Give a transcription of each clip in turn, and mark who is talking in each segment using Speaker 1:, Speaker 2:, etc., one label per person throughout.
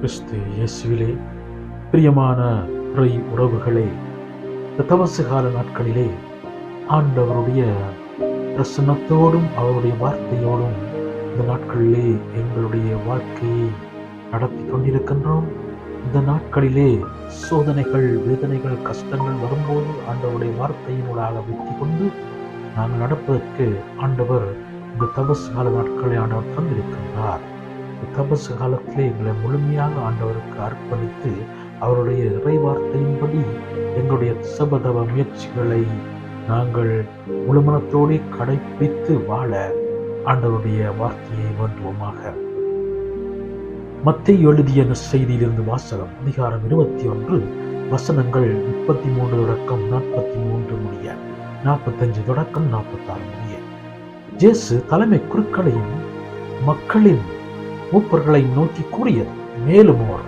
Speaker 1: கிறிஸ்து இயேசுவிலே பிரியமான இறை உறவுகளே இந்த தவசு கால நாட்களிலே ஆண்டவருடைய பிரசன்னத்தோடும் அவருடைய வார்த்தையோடும் இந்த நாட்களிலே எங்களுடைய வாழ்க்கையை நடத்தி கொண்டிருக்கின்றோம். இந்த நாட்களிலே சோதனைகள் வேதனைகள் கஷ்டங்கள் வரும்போது ஆண்டவருடைய வார்த்தையினூடாக வைத்து கொண்டு நாங்கள் நடப்பதற்கு ஆண்டவர் இந்த தபஸ் கால நாட்களை ஆண்டவர் தந்திருக்கின்றார். தபசு காலத்திலே எங்களை முழுமையாக ஆண்டவருக்கு அர்ப்பணித்து அவருடைய இறைவார்த்தையின்படி எங்களுடைய சபதவ முயற்சிகளை நாங்கள் முழுமனத்தோடு கடைபிடித்து வாழ ஆண்டவருடைய வார்த்தையை வேண்டுவோமாக. மத்திய எழுதிய செய்தியிலிருந்து வாசகம் அதிகாரம் இருபத்தி ஒன்று வசனங்கள் முப்பத்தி மூன்று தொடக்கம் நாற்பத்தி மூன்று முடிய நாற்பத்தஞ்சு தொடக்கம் நாற்பத்தாறு முடிய. ஜேசு தலைமை குருக்களையும் மக்களின் மூப்பர்களை நோக்கி கூறியது. மேலும் ஓர்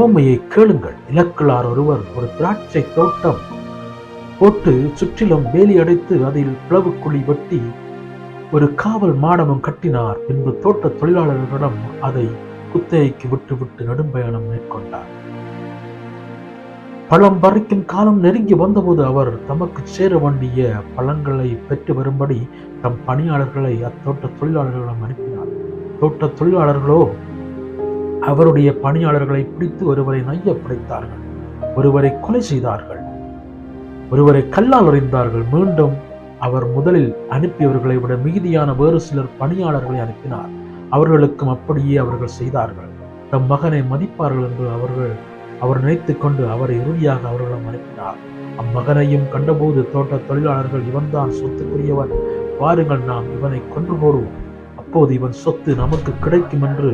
Speaker 1: ஓமையை கேளுங்கள். இலக்கிலார் ஒருவர் ஒரு திராட்சை தோட்டம் போட்டு சுற்றிலும் வேலி அடைத்து அதில் பிளவுக்குழி வெட்டி ஒரு காவல் மாடமும் கட்டினார் பின்பு தோட்ட தொழிலாளர்களிடம் அதை குத்தகைக்கு விட்டுவிட்டு நெடும்பயணம் மேற்கொண்டார். பழம் பறிக்கும் காலம் நெருங்கி வந்தபோது அவர் தமக்கு சேர வேண்டிய பழங்களை பெற்று வரும்படி தம் பணியாளர்களை அத்தோட்ட தொழிலாளர்களிடம் அனுப்பி தோட்ட தொழிலாளர்களோ அவருடைய பணியாளர்களை பிடித்து ஒருவரை நைய பிடித்தார்கள். ஒருவரை கொலை செய்தார்கள். ஒருவரை கல்லால் அறிந்தார்கள் மீண்டும் அவர் முதலில் அனுப்பியவர்களை விட மிகுதியான வேறு சிலர் பணியாளர்களை அனுப்பினார். அவர்களுக்கும் அப்படியே அவர்கள் செய்தார்கள். தம் மகனை மதிப்பார்கள் என்று அவர்கள் அவர் நினைத்து கொண்டு அவரை இறுதியாக அவர்களிடம் அனுப்பினார். அம்மகனையும் கண்டபோது தோட்ட தொழிலாளர்கள் இவன்தான் சொத்துக்குரியவன். பாருங்கள் நாம் இவனை கொன்று போடுவோம் அப்போது இவன் சொத்து நமக்கு கிடைக்கும் என்று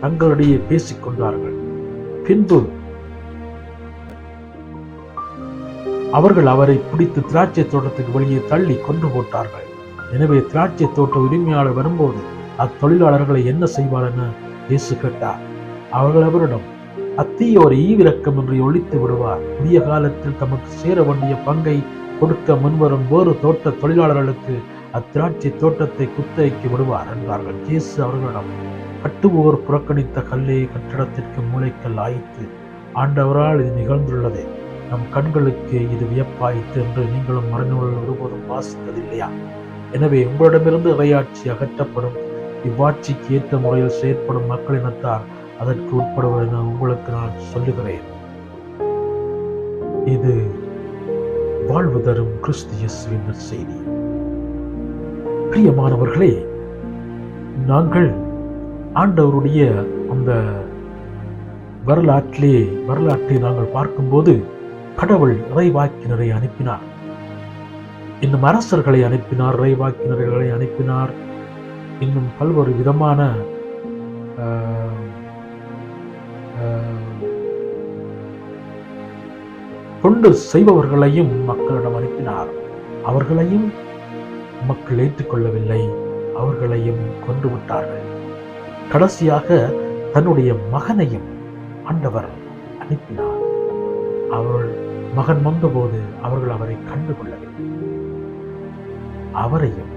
Speaker 1: தங்களிடையே பேசிக் கொண்டார்கள். பின்பு அவர்கள் அவரை பிடித்து திராட்சை தோட்டத்துக்கு வெளியே தள்ளி கொன்று போட்டார்கள். எனவே திராட்சை தோட்ட உரிமையாளர் வரும்போது அத்தொழிலாளர்களை என்ன செய்வார் என இயேசு கேட்டார். அவர்கள் அவரிடம் அத்தீயோர் ஈவிரக்கம் என்று ஒழித்து விடுவார். புதிய காலத்தில் தமக்கு சேர வேண்டிய பங்கை கொடுக்க முன்வரும் வேறு தோட்ட தொழிலாளர்களுக்கு அத்திராட்சை தோட்டத்தை குத்தகைக்கு விடுவார் என்றார்கள் இயேசு அவர்களிடம் கட்டுபவர் புறக்கணித்த கல்லே கட்டடத்திற்கு மூளைக்கல் ஆயிற்று ஆண்டவரால் இது நிகழ்ந்துள்ளது. நம் கண்களுக்கு இது வியப்பாயிற்று என்று நீங்களும் மறைநூலில் ஒருபோதும் வாசித்ததில்லையா? எனவே உங்களிடமிருந்து இறையாட்சி அகற்றப்படும் இவ்வாட்சிக்கு ஏற்ற முறையில் செயற்படும் மக்களினத்தார் அதற்கு உட்படுவர் என உங்களுக்கு நான் சொல்லுகிறேன். இது வாழ்வு தரும் கிறிஸ்து இயேசுவின் செய்தி. பிரியமானவர்களே நாங்கள் ஆண்டவருடைய அந்த வரலாற்றிலே வரலாற்றை நாங்கள் பார்க்கும்போது கடவுள் இறைவாக்கினரை அனுப்பினார். இன்னும் அரசர்களை அனுப்பினார் இறைவாக்கினர்களை அனுப்பினார். இன்னும் பல்வேறு விதமான தொண்டு செய்பவர்களையும் மக்களிடம் அனுப்பினார். அவர்களையும் மக்கள் ஏற்றுக்கொள்ளவில்லை அவர்களையும் கொண்டு விட்டார்கள். கடைசியாக தன்னுடைய மகனையும் ஆண்டவர் அனுப்பினார். அவர்கள் மகன் வந்தபோது அவர்கள் அவரை கண்டுகொள்ளவில்லை அவரையும்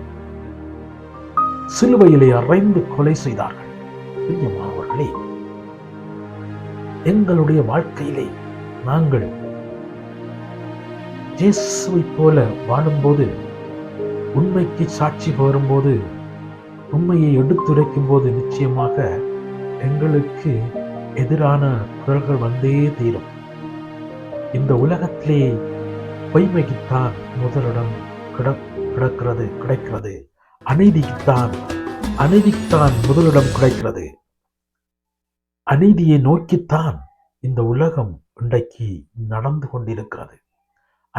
Speaker 1: சிலுவையிலே அறைந்து கொலை செய்தார்கள். பிரியமானவர்களே எங்களுடைய வாழ்க்கையிலே நாங்கள் இயேசுவை போல வாழும்போது உண்மைக்கு சாட்சி பகரும்போது உண்மையை எடுத்துரைக்கும் போது நிச்சயமாக எங்களுக்கு எதிரான குரல்கள் வந்தே தீரும். இந்த உலகத்திலே பொய்மைக்குத்தான் முதலிடம் கிடக்கிறது கிடைக்கிறது. அநீதிக்குத்தான் அநீதிக்குத்தான் முதலிடம் கிடைக்கிறது. அநீதியை நோக்கித்தான் இந்த உலகம் இன்றைக்கு நடந்து கொண்டிருக்கிறது.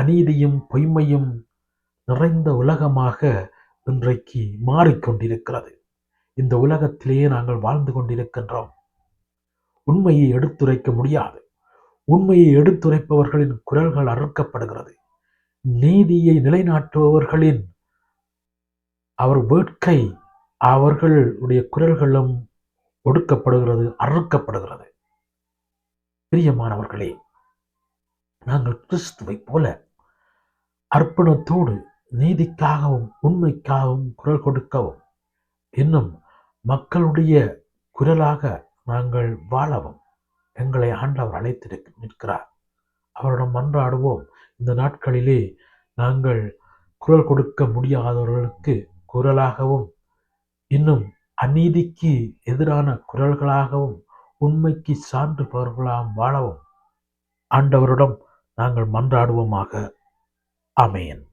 Speaker 1: அநீதியும் பொய்மையும் நிறைந்த உலகமாக இன்றைக்கு மாறிக்கொண்டிருக்கிறது. இந்த உலகத்திலேயே நாங்கள் வாழ்ந்து கொண்டிருக்கின்றோம். உண்மையை எடுத்துரைக்க முடியாது. உண்மையை எடுத்துரைப்பவர்களின் குரல்கள் அறுக்கப்படுகிறது. நீதியை நிலைநாட்டுபவர்களின் அவர் வேட்கை அவர்களுடைய குரல்களும் ஒடுக்கப்படுகிறது அறுக்கப்படுகிறது. பிரியமானவர்களே நாங்கள் கிறிஸ்துவை போல அர்ப்பணத்தோடு நீதிக்காகவும் உண்மைக்காகவும் குரல் கொடுக்கவும் இன்னும் மக்களுடைய குரலாக நாங்கள் வாழவும் எங்களை ஆண்டவர் அழைத்து நிற்கிறார். அவரிடம் மன்றாடுவோம். இந்த நாட்களிலே நாங்கள் குரல் கொடுக்க முடியாதவர்களுக்கு குரலாகவும் இன்னும் அநீதிக்கு எதிரான குரல்களாகவும் உண்மைக்கு சான்று பவர்களாகவும் வாழவும் ஆண்டவரிடம் நாங்கள் மன்றாடுவோமாக. அமையன்